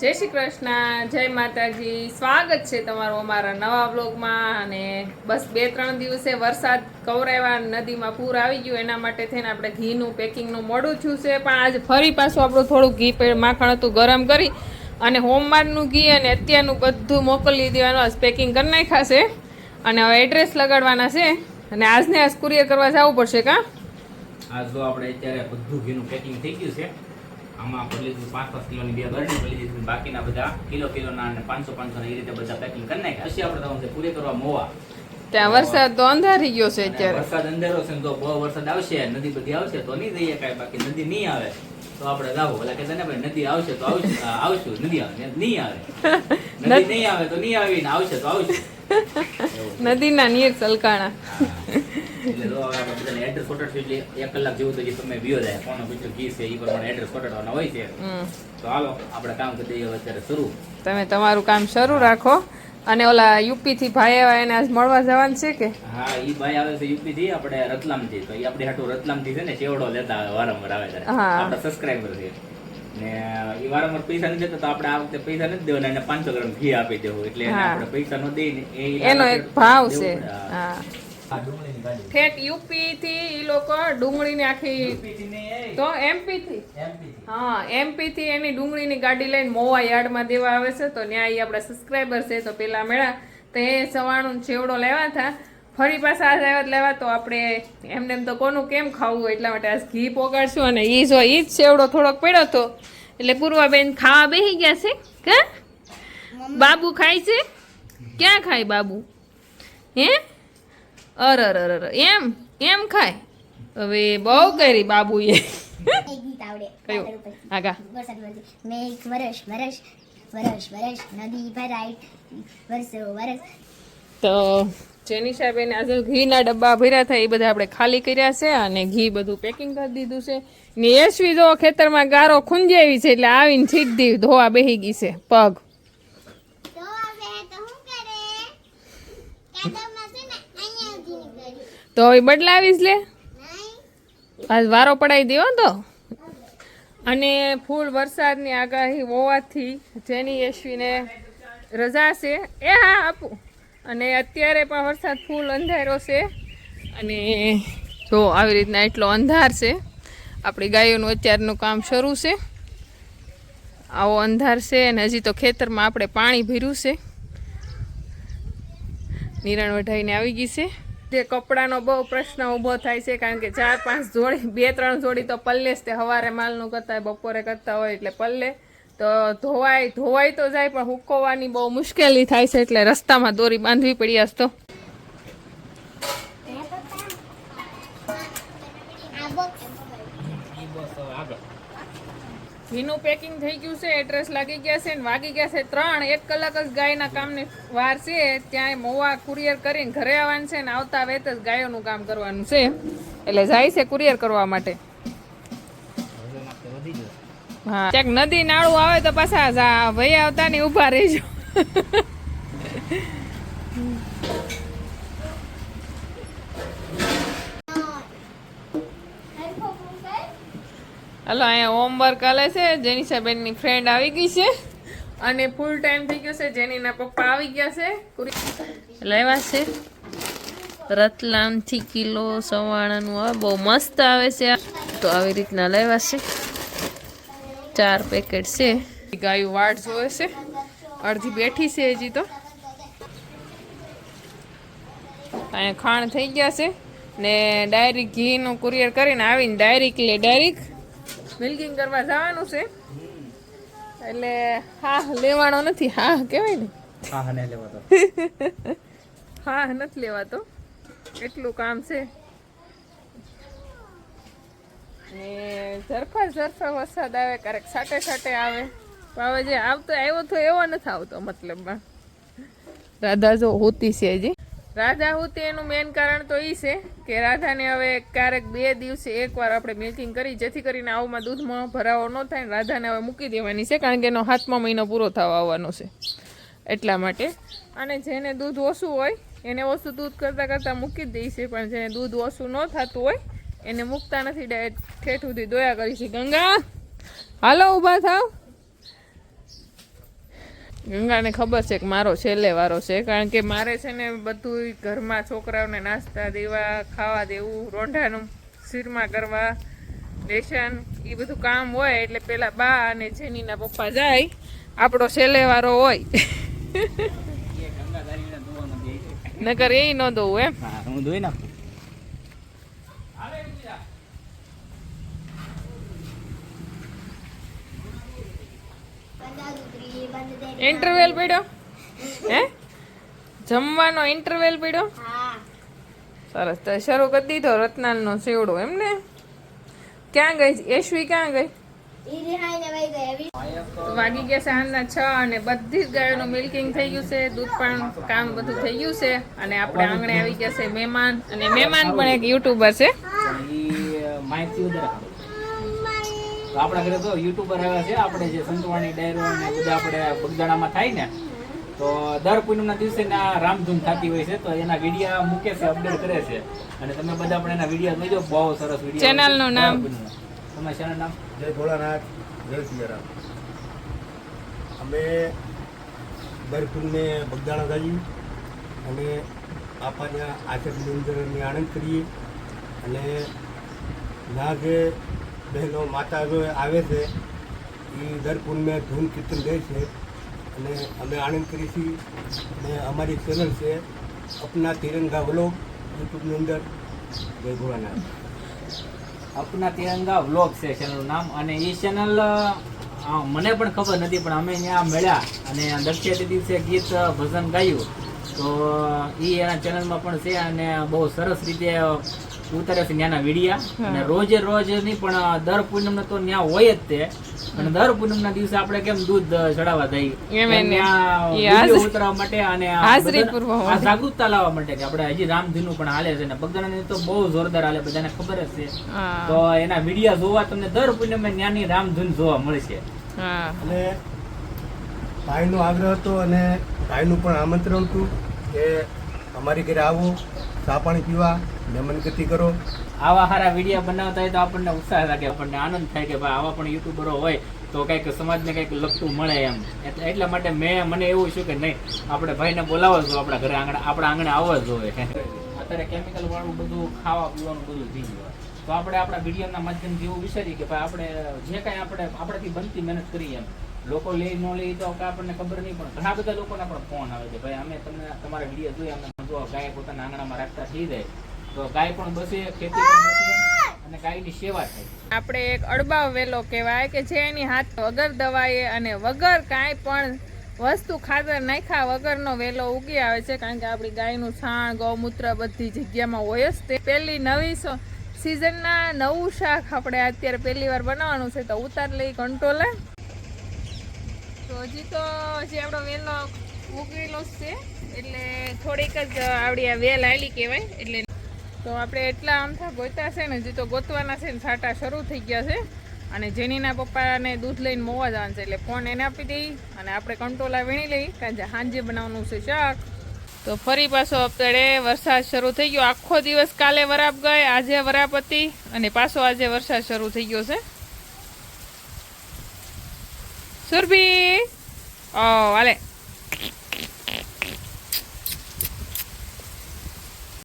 જય શ્રી કૃષ્ણ, જય માતાજી. સ્વાગત છે તમારું અમારા નવા બ્લોગમાં અને બસ બે ત્રણ દિવસે વરસાદ કવરાવા નદીમાં પૂર આવી ગયું, એના માટે થઈને આપણે ઘીનું પેકિંગનું મોડું થયું છે. પણ આજે ફરી પાછું આપણું થોડું ઘી માખણ હતું ગરમ કરી અને હોમવારનું ઘી અને અત્યારનું બધું મોકલી દેવાનું, આજ પેકિંગ કરી નાખાશે અને હવે એડ્રેસ લગાડવાના છે. અને આજને આજ કુરિયર કરવા જવું પડશે કાં? આજ જો આપણે અત્યારે બધું ઘીનું પેકિંગ થઈ ગયું છે. આમાં ભરી લીધું પાંચ પાંચ કિલોની બે બરણી ભરી દીધી બાકીના બધા કિલો કિલોના અને પાંચસો પાંચસો એ રીતે બધા પેકિંગ કરી નાખ્યા. પછી આપણે તમારે પૂરી કરવા મોવા. ત્યાં વરસાદ તો અંધારી ગયો છે અત્યારે. વરસાદ અંધારો છે તો બહુ વરસાદ આવશે. નદી બધી આવશે તો નહીં જઈએ કાંઈ. બાકી નદી નહીં આવે. તો આપણે જાવ ઓલા કે ને ભાઈ નદી આવશે તો આવશે. આવશું. નદી આવે. નહીં આવે. નદી નહીં આવે તો નહીં આવી ને આવશે તો આવશે. નદીના નીર સલકાણા એટલે જો હવે આપણે બધાને એડ્રેસ કોટેડ એટલે એક કલાક જેવું તો જે તમે વિયો જાય કોનો બીજો ઘી છે એ પ્રમાણે એડ્રેસ કોટેડવાના હોય છે. તો હાલો આપણે કામ કરી દઈએ અત્યારે શરૂ. તમે તમારું કામ શરૂ રાખો. અને ઓલા યુપી થી ભાઈ આવ્યા એને આજ મળવા જવાનું છે કે? હા ઈ ભાઈ આવે છે યુપી થી આપણે રતલામથી તો ઈ આપણે હાટુ રતલામથી છે ને ચેવડો લેતા આવે વારંવાર આવે ત્યારે. આપણે આપણા સબસ્ક્રાઇબર છે. ને ઈ વારંવાર પૈસા નથી દેતા તો આપણે આ વખતે પૈસા નથી દેવાના એને પાંચસો ગ્રામ ઘી આપી દેવું. એટલે આપણે પૈસા નો દઈ ને એનો એક ભાવ છે. હા. ઠેક યુપી થી એ લોકો ડુંગળીની આખી તો એમપી થી. હા એમપી થી એની ડુંગળીની ગાડી લઈને મોવા યાર્ડમાં દેવા આવે છે તો ત્યાં એ આપણા સબસ્ક્રાઈબર છે તો પેલા મેળા તો એ સવાણું છેવડો લેવા હતા ફરી પાછા આ આવ્યા લેવા તો આપણે એમને એમ તો કોનું કેમ ખાવું એટલા માટે આ ઘી પોગાડશું અને એ જો એ જ ચેવડો થોડોક પડ્યો હતો એટલે પૂર્વાબેન ખાવા બેસી ગયા છે કે બાબુ ખાય છે? ક્યાં ખાય બાબુ? હે? અર અર અર. એમ? એમ ખાય? હવે બહુ કરી બાબુએ. કયું? પાદર ઉપર. આગા વરસાદ વરસે. વરસ વરસ વરસ વરસ નદી ભરાય વરસો વરસ. તો જેની સાહેબ એને આજે ઘીના ડબ્બા ભર્યા થાય એ બધા આપણે ખાલી કર્યા છે અને ઘી બધું પેકિંગ કરી દીધું છે. ને યશવી જો ખેતરમાં ગારો ખૂંજાવી છે એટલે આવીને સીધી ધોવા બેહી ગઈ છે. પગ તો હવે તો શું કરે કાદવમાં છે ને અહીંયા ઊભી કરી તો હવે બદલાવીશ લે. આજ વારો પડાવી દેવો તો. અને ફૂલ વરસાદની આગાહી હોવાથી જેની યશવીને રજા છે, એ હા આપું. અને અત્યારે પણ વરસાદ ફૂલ અંધારો છે. અને જો આવી રીતના એટલો અંધાર છે, આપણી ગાયોનું અત્યારનું કામ શરૂ છે. આવો અંધાર છે અને હજી તો ખેતરમાં આપણે પાણી ભર્યું છે. નિરણ વઢાઈને આવી ગઈ છે. જે કપડાનો બહુ પ્રશ્ન ઊભો થાય છે, કારણ કે ચાર પાંચ જોડી, બે ત્રણ જોડી તો પલ્લે જ તે સવારે માલનું કરતા હોય બપોરે કરતા હોય એટલે પલ્લે. તો ધોવાય ધોવાય તો જાય, પણ હુકવવાની બહુ મુશ્કેલી થાય છે, એટલે રસ્તામાં દોરી બાંધવી પડી આજ તો. ઘીનું પેકિંગ થઈ ગયું છે એડ્રેસ લાગી ગયા છે ને વાગી ગયા છે ત્રણ. એક કલાક જ ગાયના કામની વાર છે ત્યાં મોવા કુરિયર કરીને ઘરે આવવાનું છે ને આવતા વેત જ ગાયોનું કામ કરવાનું છે. એટલે જાય છે કુરિયર કરવા માટે. હા, ક્યાંક નદી નાળું આવે તો પાછા વહી આવતા ને ઊભા રહેજો. હલો, અહીંયા હોમવર્ક હાલે છે. જેનિશાબેનની ફ્રેન્ડ આવી ગઈ છે. અને ફૂલ ટાઈમ થઈ ગયો છે. જેનીના પપ્પા આવી ગયા છે. લેવા છે. રતલામથી કિલો સવાણાનું આવે બહુ મસ્ત આવે છે. તો આવી રીતના લેવા છે. ચાર પેકેટ છે. ગાયું વાટ જોવે છે. અડધી બેઠી છે હજી તો. અહીંયા ખાણ થઈ ગયા છે. ને ડાયરેક્ટ ઘીનું કુરિયર કરીને આવીને ડાયરેક્ટ લે ડાયરેક્ટ મિલ્કિંગ કરવા જવાનું છે. એટલે હા લેવાનો નથી. હા કહેવાય ને. હા ને લેવા હા નથી લેવાતો. એટલું કામ છે. ને ઝરફા ઝરફા વરસાદ આવે ક્યારેક સાટે સાટે આવે. પણ હવે જે આવતો આવ્યો તો એવો નથી આવતો મતલબમાં. રાધા જો હોતી છે હજી. રાધા હુતી એનું મેઇન કારણ તો એ છે કે રાધાને હવે ક્યારેક બે દિવસે એકવાર આપણે મિલ્કિંગ કરી, જેથી કરીને આવમાં દૂધમાં ભરાવો ન થાય ને રાધાને હવે મૂકી દેવાની છે, કારણ કે એનો હાથમાં મહિનો પૂરો થવા આવવાનો છે એટલા માટે. અને જેને દૂધ ઓછું હોય, એને ઓછું દૂધ કરતાં કરતાં મૂકી જ દઈ છે, પણ જેને દૂધ ઓછું ન થતું હોય, એને મૂકતા નથી ડાયરેક્ટ ઠેઠ સુધી દોયા કરી છે. ગંગા, હાલો ઊભા થાવ. ગંગાને ખબર છે કે મારો છેલ્લે વારો છે કારણ કે મારે છે ને બધું ઘરમાં છોકરાઓને નાસ્તા દેવા ખાવા દેવું રોંઢાનું શીરમાં કરવા લેશન એ બધું કામ હોય એટલે પેલા બા અને જેનીના પપ્પા જાય. આપણો છેલ્લે વારો હોય. નકર એ ન દઉં એમ. હું ધોઈ નાખું બંધ ઉતરી બંધ દે ઇન્ટરવેલ પડ્યો? હે? જમવાનો ઇન્ટરવેલ પડ્યો? સરસ તો શરૂ કરી દીધો રત્નાલનો સેવડો એમ ને? ક્યાં ગઈ? યશ્વી ક્યાં ગઈ? વાગી ગયા સાંજના છ અને બધી જ ગાયોનું મિલ્કિંગ થઈ ગયું છે દૂધ પણ કામ બધું થઈ ગયું છે અને આપણે આંગણે આવી ગયા છે મહેમાન અને મહેમાન પણ એક યુટ્યુબર છે ઈ માહિતી વધારે સારું. તો આપણા ઘરે તો યુટ્યુબર આવ્યા છે. આપણે જે સંતવાણી ડાયરો ને બધા આપણે બગદાણામાં થાય ને તો દર પૂનમના દિવસે ના રામધૂન થતી હોય છે. તો એના વિડીયા મૂકે છે અપડેટ કરે છે. અને તમે બધા પણ એના વીડિયો જોજો. બહુ સરસ વીડિયો ચેનલનું નામ? તમારા ચેનલ નામ? જય ભોળાનાથ જય સિયારામ. અમે બરફુલને બગદાણા જઈએ અને બાપાના આચરણની અંદર અમે આનંદ કરીએ અને જે બહેનો માતા જો આવે છે, એ દર પૂનમે ધૂન કીર્તન લે છે. અને અમે આનંદ કરીએ છીએ. અને અમારી ચેનલ છે, અપના તિરંગા વ્લોગ, યુટ્યુબની અંદર. જય અપના તિરંગા વ્લોગ છે ચેનલનું નામ. અને એ ચેનલ મને પણ ખબર નથી, પણ અમે ત્યાં મળ્યા અને દક્ષિણ દિવસે ગીત ભજન ગાયું. તો એ એના ચેનલમાં પણ છે અને બહુ સરસ રીતે ઉતારે છે ત્યાંના વિડીયા. અને રોજે રોજ નહીં પણ દર પૂનમ તો ત્યાં હોય જ તે. અને દર પૂનમ ના દિવસે આપણે કેમ દૂધ ચડાવવા જઈએ? ઉતારવા માટે અને. જાગૃતતા લાવવા માટે કે આપણે હજી રામધૂનું પણ હાલે છે. ને બગદાણા તો બહુ જોરદાર હાલે બધાને ખબર જ છે. તો એના વીડિયો જોવા તમને દર પૂનમે ત્યાંની રામધૂન જોવા મળશે અને અને ભાઈનો આગ્રહ હતો અને ભાઈનું પણ આમંત્રણ હતું કે અમારી ઘરે આવો ચા પાણી પીવા. મહેમાન ગતિ કરો. આવા સારા વીડિયો બનાવતા હોય તો આપણને ઉત્સાહ લાગે આપણને આનંદ થાય કે ભાઈ આવા પણ યુટ્યુબરો હોય તો કંઈક સમાજને કંઈક લગતું મળે એમ. એટલે એટલા માટે મેં મને એવું છે કે નહીં આપણે ભાઈને બોલાવો જો આપણા ઘરે આંગણે આપણા આંગણે આવવા જ જોઈએ અત્યારે કેમિકલ વાળું બધું ખાવા પીવાનું બધું થઈ ગયું. તો આપણે આપણા વિડીયોના માધ્યમથી એવું વિચારીએ કે ભાઈ આપણે જે કાંઈ આપણે આપણાથી બનતી મહેનત કરીએ એમ. લોકો લે ન લે તો આપણને ખબર નહીં પણ ઘણા બધા લોકોના પણ ફોન આવે છે. ભાઈ અમે તમને તમારા વીડિયો જોઈએ અમે જો ગાય પોતાના આંગણામાં રાખતા થઈ જાય. આપણે એક અડબાવ વેલો કહેવાય કે જે એની હાથ વગર દવાએ અને વગર કાંઈ પણ વસ્તુ ખાતર નાખ્યા વગરનો વેલો ઉગી આવે છે, કારણ કે આપણી ગાયનું છાણ, ગૌમૂત્ર બધી જગ્યામાં હોય જ તે. પહેલી નવી સિઝનના નવું શાક આપણે અત્યારે પહેલી વાર બનાવવાનું છે, તો ઉતાર લઈ કંટ્રોલે તો હજી તો હજી આપણો વેલો ઉગેલો છે, એટલે થોડીક જ આવડી આ વેલ આવેલી કહેવાય, એટલે તો આપણે એટલા આમથા ગોતા છે ને, હજી તો ગોતવાના છે ને છાંટા શરૂ થઈ ગયા છે. અને જેનીના પપ્પાને દૂધ લઈને મોવા જવાનું છે, એટલે ફોન એને આપી દઈ અને આપણે કંટ્રોલા વીણી લઈ કારણ કે સાંજે બનાવવાનું છે શાક. તો ફરી પાછો અત્યારે વરસાદ શરૂ થઈ ગયો. આખો દિવસ કાલે વરાપ ગઈ, આજે વરાપ હતી અને પાછો આજે વરસાદ શરૂ થઈ ગયો છે. સુરભી! ઓ વાલે